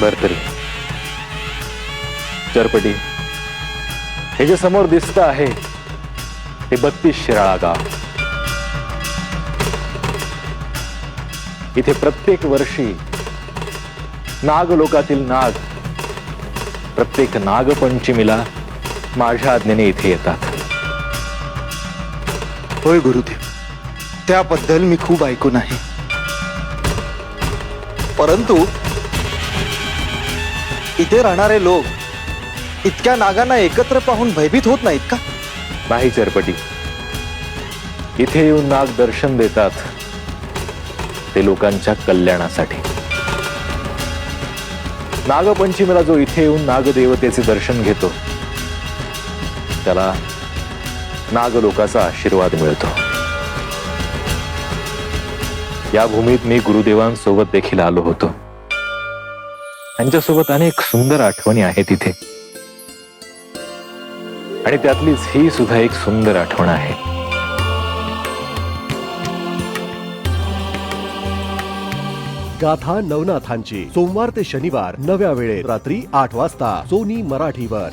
बर तरी चरपटी. हे जे समोर दिसत आहे हे बत्तीस शिराळा गाव इथे प्रत्येक वर्षी नाग लोकातील नाग प्रत्येक नागपंचमीला माझ्या आज्ञेने इथे येतात. होय गुरुदेव त्याबद्दल मी खूप ऐकून आहे. परंतु इथे राहणारे लोक इतक्या नागांना एकत्र पाहून भयभीत होत नाहीत का? नाही चरपटी इथे येऊन नाग दर्शन देतात ते लोकांच्या कल्याणासाठी. नागपंचमीला जो इथे येऊन नागदेवतेचे दर्शन घेतो त्याला नागलोकाचा आशीर्वाद मिळतो. या भूमीत मी गुरुदेवांसोबत देखील आलो होतो. त्यांच्यासोबत अनेक सुंदर आठवणी आहेत इथे. आणि त्यातलीच ही सुद्धा एक सुंदर आठवण आहे. गाथा नवनाथांची. सोमवार ते शनिवार नव्या वेळेत रात्री आठ वाजता सोनी मराठीवर.